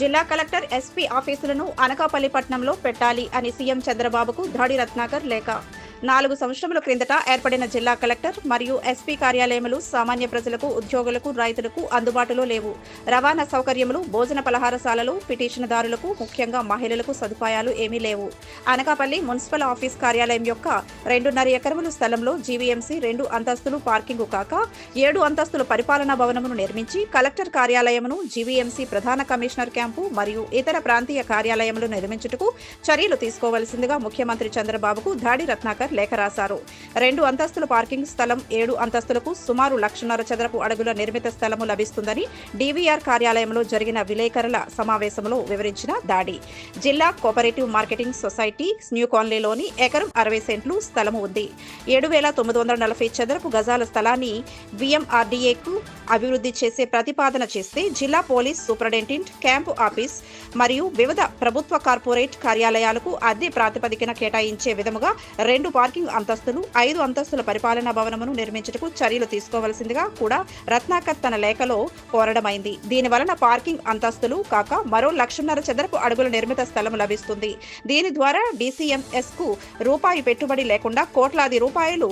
జిల్లా collector SP ఆఫీసులను Anakapalli పట్టణంలో పెట్టాలి అని సీఎం చంద్రబాబుకు దాడి రత్నాకర్ లేఖ. నాలుగు సంవత్సరముల క్రిందట ఏర్పడిన జిల్లా కలెక్టర్ మరియు ఎస్పీ కార్యాలయములు సామాన్య ప్రజలకు ఉద్యోగులకు రైతులకు అందుబాటులో లేవు. రవాణా సౌకర్యములు భోజన పలహారశాలలు పిటిషన్దారులకు ముఖ్యంగా మహిళలకు సదుపాయాలు ఏమీ లేవు. అనకాపల్లి మున్సిపల్ ఆఫీస్ కార్యాలయం యొక్క రెండున్నర ఎకరముల స్థలంలో జీవీఎంసీ రెండు అంతస్తులు పార్కింగు కాక ఏడు అంతస్తుల పరిపాలనా భవనమును నిర్మించి కలెక్టర్ కార్యాలయమును జీవీఎంసీ ప్రధాన కమిషనర్ క్యాంపు మరియు ఇతర ప్రాంతీయ కార్యాలయములు నిర్మించుటకు చర్యలు తీసుకోవలసిందిగా ముఖ్యమంత్రి చంద్రబాబుకు ధాడి రత్నాకర్ లేఖ రాశారు. రెండు అంతస్తుల పార్కింగ్ స్థలం ఏడు అంతస్తులకు సుమారు లక్షన్నర చదరపు అడుగుల నిర్మిత స్థలము లభిస్తుందని డీవీఆర్ కార్యాలయంలో జరిగిన విలేకరుల సమావేశంలో వివరించిన దాడి. జిల్లా కోఆపరేటివ్ మార్కెటింగ్ సొసైటీ న్యూ కాలనీలోని ఎకరం అరవై సెంట్లు స్థలము ఉంది. ఏడు వేల తొమ్మిది వందల నలభై చదరపు గజాల స్థలాన్ని విఎంఆర్డీఏకు అభివృద్ధి చేసే ప్రతిపాదన చేస్తే జిల్లా పోలీస్ సూపరింటెండెంట్ క్యాంపు ఆఫీస్ మరియు వివిధ ప్రభుత్వ కార్పొరేట్ కార్యాలయాలకు అద్దె ప్రాతిపదికన కేటాయించే విధముగా రెండు పార్కింగ్ అంతస్తులు ఐదు అంతస్తుల పరిపాలనా భవనమును నిర్మించటకు చర్యలు తీసుకోవలసిందిగా కూడా రత్నాకర్ తన లేఖలో కోరడమైంది. దీని వలన పార్కింగ్ అంతస్తులు కాక మరో లక్షన్నర చదరపు అడుగుల నిర్మిత స్థలం లభిస్తుంది. దీని ద్వారా డిసిఎంఎస్కు రూపాయి పెట్టుబడి లేకుండా కోట్లాది రూపాయలు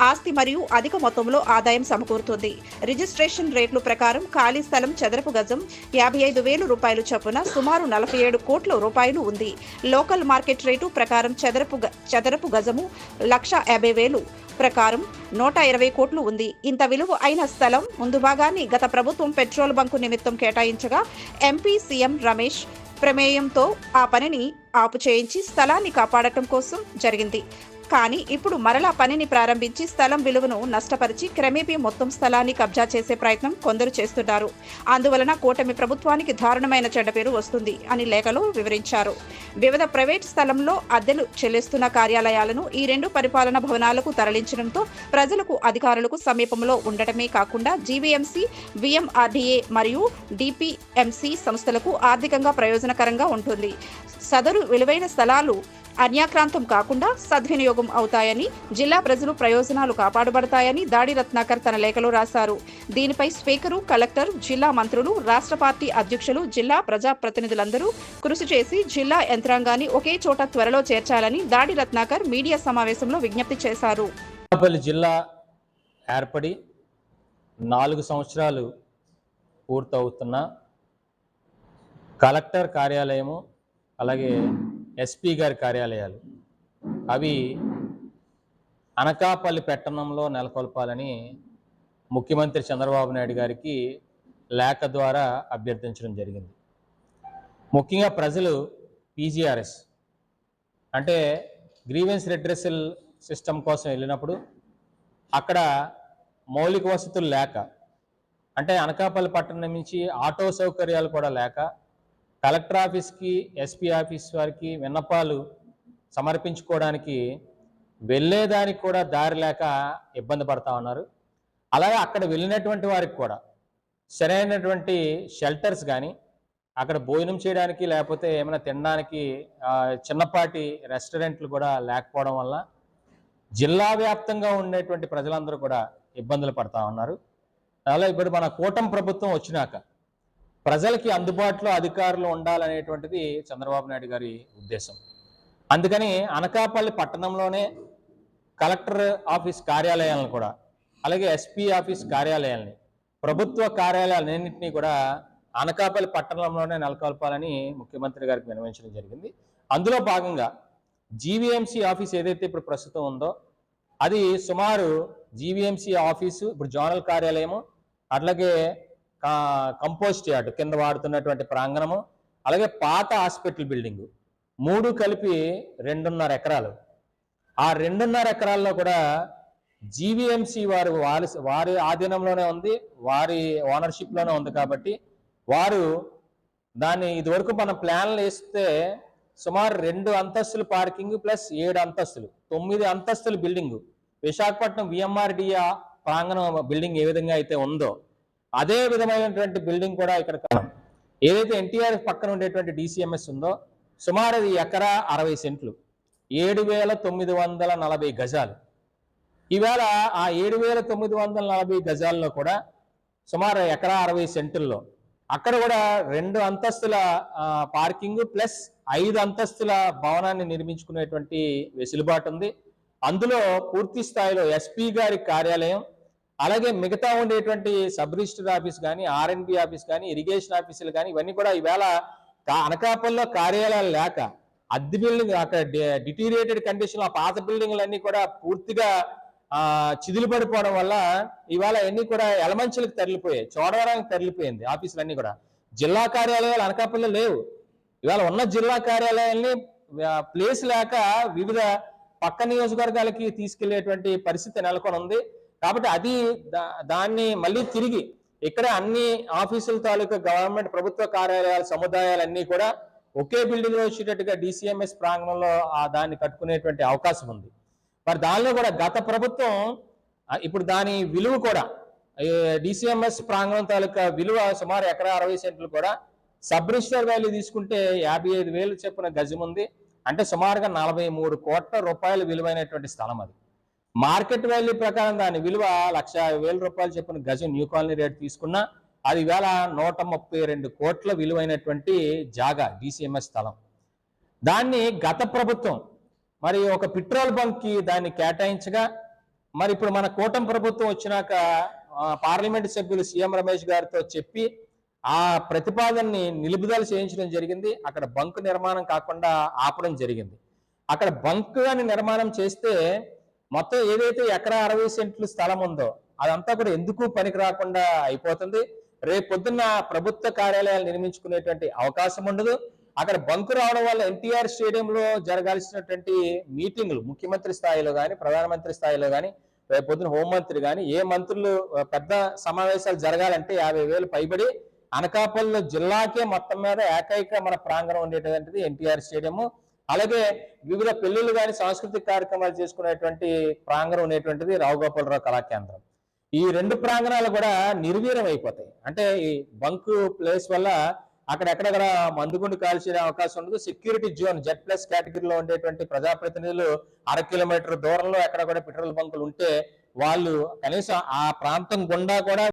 ఆస్తి మరియు అధిక మొత్తంలో ఆదాయం సమకూరుతుంది. రిజిస్ట్రేషన్ రేట్లు ప్రకారం ఖాళీ స్థలం చదరపు గజం యాభై ఐదు వేలు రూపాయలు చొప్పున సుమారు నలభై ఏడు కోట్ల రూపాయలు ఉంది. లోకల్ మార్కెట్ రేటు ప్రకారం చదరపు గ- చదరపు గజము లక్ష యాభై వేలు ప్రకారం నూట ఇరవై కోట్లు ఉంది. ఇంత విలువ అయిన స్థలం ముందు భాగాన్ని గత ప్రభుత్వం పెట్రోల్ బంకు నిమిత్తం కేటాయించగా ఎంపీ సీఎం రమేష్ ప్రమేయంతో ఆ పనిని ఆపు చేయించి స్థలాన్ని కాపాడటం కోసం జరిగింది. కానీ ఇప్పుడు మరలా పనిని ప్రారంభించి స్థలం విలువను నష్టపరిచి క్రమేపీ మొత్తం స్థలాన్ని కబ్జా చేసే ప్రయత్నం కొందరు చేస్తున్నారు. అందువలన కూటమి ప్రభుత్వానికి దారుణమైన చెడ్డ పేరు వస్తుంది అని లేఖలో వివరించారు. వివిధ ప్రైవేట్ స్థలంలో అద్దెలు చెల్లిస్తున్న కార్యాలయాలను ఈ రెండు పరిపాలన భవనాలకు తరలించడంతో ప్రజలకు అధికారులకు సమీపంలో ఉండటమే కాకుండా జీవీఎంసీ విఎంఆర్డీఏ మరియు డిపిఎంసీ సంస్థలకు ఆర్థికంగా ప్రయోజనకరంగా ఉంటుంది. సదరు విలువైన స్థలాలు అన్యాక్రాంతం కాకుండా సద్వినియోగం అవుతాయని జిల్లా ప్రజలు ప్రయోజనాలు కాపాడబడతాయని దాడి రత్నాకర్ తన లేఖలో రాశారు. దీనిపై స్పీకరు కలెక్టర్ జిల్లా మంత్రులు రాష్ట్ర పార్టీ అధ్యక్షులు జిల్లా ప్రజాప్రతినిధులందరూ కృషి చేసి జిల్లా యంత్రాంగాన్ని ఒకే చోట త్వరలో చేర్చాలని దాడి రత్నాకర్ మీడియా సమావేశంలో విజ్ఞప్తి చేశారు. జిల్లా ఏర్పడి నాలుగు సంవత్సరాలు పూర్తవుతున్న కలెక్టర్ కార్యాలయము అలాగే ఎస్పీ గారి కార్యాలయాలు. అవి అనకాపల్లి పట్టణంలో నెలకొల్పాలని ముఖ్యమంత్రి చంద్రబాబు నాయుడు గారికి లేఖ ద్వారా అభ్యర్థించడం జరిగింది. ముఖ్యంగా ప్రజలు పీజీఆర్ఎస్ అంటే గ్రీవెన్స్ రిడ్రెసల్ సిస్టమ్ కోసం వెళ్ళినప్పుడు అక్కడ మౌలిక వసతులు లేక అంటే అనకాపల్లి పట్టణం నుంచి ఆటో సౌకర్యాలు కూడా లేక కలెక్టర్ ఆఫీస్కి ఎస్పీ ఆఫీస్ వారికి విన్నపాలు సమర్పించుకోవడానికి వెళ్ళేదానికి కూడా దారి లేక ఇబ్బంది పడతా ఉన్నారు. అలాగే అక్కడ వెళ్ళినటువంటి వారికి కూడా సరైనటువంటి షెల్టర్స్ కానీ అక్కడ భోజనం చేయడానికి లేకపోతే ఏమైనా తినడానికి చిన్నపాటి రెస్టారెంట్లు కూడా లేకపోవడం వల్ల జిల్లా వ్యాప్తంగా ఉండేటువంటి ప్రజలందరూ కూడా ఇబ్బందులు పడతా ఉన్నారు. అలా ఇప్పుడు మన కూటమి ప్రభుత్వం వచ్చినాక ప్రజలకి అందుబాటులో అధికారులు ఉండాలనేటువంటిది చంద్రబాబు నాయుడు గారి ఉద్దేశం. అందుకని అనకాపల్లి పట్టణంలోనే కలెక్టర్ ఆఫీస్ కార్యాలయాలను కూడా అలాగే ఎస్పీ ఆఫీస్ కార్యాలయాల్ని ప్రభుత్వ కార్యాలయాలన్నింటినీ కూడా అనకాపల్లి పట్టణంలోనే నెలకొల్పాలని ముఖ్యమంత్రి గారికి వినవించడం జరిగింది. అందులో భాగంగా జీవీఎంసీ ఆఫీస్ ఏదైతే ఇప్పుడు ప్రస్తుతం ఉందో అది సుమారు జీవీఎంసీ ఆఫీసు ఇప్పుడు జోనల్ కార్యాలయము అట్లాగే కంపోస్ట్ యార్డ్ కింద వాడుతున్నటువంటి ప్రాంగణము అలాగే పాత హాస్పిటల్ బిల్డింగ్. మూడు కలిపి రెండున్నర ఎకరాలు. ఆ రెండున్నర ఎకరాల్లో కూడా జీవీఎంసీ వారు వారి వారి ఆధీనంలోనే ఉంది వారి ఓనర్షిప్లోనే ఉంది కాబట్టి వారు దాన్ని ఇదివరకు మనం ప్లాన్లు వేస్తే సుమారు రెండు అంతస్తులు పార్కింగ్ ప్లస్ ఏడు అంతస్తులు తొమ్మిది అంతస్తుల బిల్డింగ్. విశాఖపట్నం విఎంఆర్డిఏ ప్రాంగణం బిల్డింగ్ ఏ విధంగా అయితే ఉందో అదే విధమైనటువంటి బిల్డింగ్ కూడా ఇక్కడ ఏదైతే ఎన్టీఆర్ పక్కన ఉండేటువంటి డిసిఎంఎస్ ఉందో సుమారు అది ఎకరా అరవై సెంట్లు. ఏడు వేల తొమ్మిది వందల నలభై గజాలు. ఈవేళ ఆ ఏడు వేల తొమ్మిది వందల నలభై గజాల్లో కూడా సుమారు ఎకరా అరవై సెంటుల్లో. అక్కడ కూడా రెండు అంతస్తుల పార్కింగ్ ప్లస్ ఐదు అంతస్తుల భవనాన్ని నిర్మించుకునేటువంటి వెసులుబాటు ఉంది. అందులో పూర్తి స్థాయిలో ఎస్పీ గారి కార్యాలయం అలాగే మిగతా ఉండేటువంటి సబ్ రిజిస్టర్ ఆఫీస్ కానీ ఆర్ఎన్బి ఆఫీస్ కానీ ఇరిగేషన్ ఆఫీసులు కానీ ఇవన్నీ కూడా ఈవేళ అనకాపల్లో అనకాపల్లిలో కార్యాలయాలు లేక అద్దె బిల్డింగ్ అక్కడ డిటీరియేటెడ్ కండిషన్ ఆ పాత బిల్డింగ్లన్నీ కూడా పూర్తిగా ఆ చిదిలు పడిపోవడం వల్ల ఇవాళ అన్ని కూడా ఎలమంచులకు తరలిపోయాయి చోడవరానికి తరలిపోయింది ఆఫీసులన్నీ కూడా. జిల్లా కార్యాలయాలు అనకాపల్లిలో లేవు. ఇవాళ ఉన్న జిల్లా కార్యాలయాల్ని ప్లేస్ లేక వివిధ పక్క నియోజకవర్గాలకి తీసుకెళ్ళేటువంటి పరిస్థితి నెలకొని ఉంది కాబట్టి అది దా- దాన్ని మళ్ళీ తిరిగి ఇక్కడ అన్ని ఆఫీసుల తాలూకా గవర్నమెంట్ ప్రభుత్వ కార్యాలయాలు సముదాయాలన్నీ కూడా ఒకే బిల్డింగ్లో వచ్చేటట్టుగా డిసిఎంఎస్ ప్రాంగణంలో ఆ దాన్ని కట్టుకునేటువంటి అవకాశం ఉంది. మరి దానిలో కూడా గత ప్రభుత్వం ఇప్పుడు దాని విలువ కూడా డిసిఎంఎస్ ప్రాంగణం తాలూకా విలువ సుమారు ఎకరా అరవై సెంట్లు కూడా సబ్ రిజిస్టర్ వాల్యూ తీసుకుంటే యాభై ఐదు వేలు చెప్పిన గజం ఉంది. అంటే సుమారుగా నలభై మూడు కోట్ల రూపాయలు విలువైనటువంటి స్థలం అది. మార్కెట్ వాల్యూ ప్రకారం దాని విలువ లక్ష వేల రూపాయలు చెప్పిన గజం న్యూ కాలనీ రేట్ తీసుకున్నా అది వేల నూట ముప్పై రెండు కోట్ల విలువైనటువంటి జాగా డిసిఎంఎస్ స్థలం. దాన్ని గత ప్రభుత్వం మరి ఒక పెట్రోల్ బంక్కి దాన్ని కేటాయించగా మరి ఇప్పుడు మన కూటమి ప్రభుత్వం వచ్చినాక పార్లమెంట్ సభ్యులు సీఎం రమేష్ గారితో చెప్పి ఆ ప్రతిపాదనని నిలుపుదల చేయించడం జరిగింది. అక్కడ బంక్ నిర్మాణం కాకుండా ఆపడం జరిగింది. అక్కడ బంక్ కానీ నిర్మాణం చేస్తే మొత్తం ఏదైతే ఎకరా అరవై సెంట్లు స్థలం ఉందో అదంతా కూడా ఎందుకు పనికి రాకుండా అయిపోతుంది? రేపు పొద్దున్న ప్రభుత్వ కార్యాలయాలు నిర్మించుకునేటువంటి అవకాశం ఉండదు. అక్కడ బంకు రావడం వల్ల ఎన్టీఆర్ స్టేడియంలో జరగాల్సినటువంటి మీటింగ్లు ముఖ్యమంత్రి స్థాయిలో కానీ ప్రధానమంత్రి స్థాయిలో కానీ రేపు పొద్దున హోంమంత్రి కానీ ఏ మంత్రులు పెద్ద సమావేశాలు జరగాలంటే యాభై వేలు పైబడి అనకాపల్లి జిల్లాకే మొత్తం మీద ఏకైక మన ప్రాంగణం ఉండేటటువంటిది ఎన్టీఆర్ స్టేడియము. అలాగే వివిధ పెళ్ళిళ్ళు కానీ సాంస్కృతిక కార్యక్రమాలు చేసుకునేటువంటి ప్రాంగణం ఉండేటువంటిది రావుగోపాలరావు కళాకేంద్రం ఈ రెండు ప్రాంగణాలు కూడా నిర్వీర్యం అయిపోతాయి. అంటే ఈ బంకు ప్లేస్ వల్ల అక్కడెక్కడక్కడ మందుగుండు కాల్చే అవకాశం ఉండదు. సెక్యూరిటీ జోన్ జెడ్ ప్లస్ కేటగిరీలో ఉండేటువంటి ప్రజాప్రతినిధులు అర కిలోమీటర్ దూరంలో ఎక్కడ కూడా పెట్రోల్ బంకులు ఉంటే వాళ్ళు కనీసం ఆ ప్రాంతం గుండా కూడా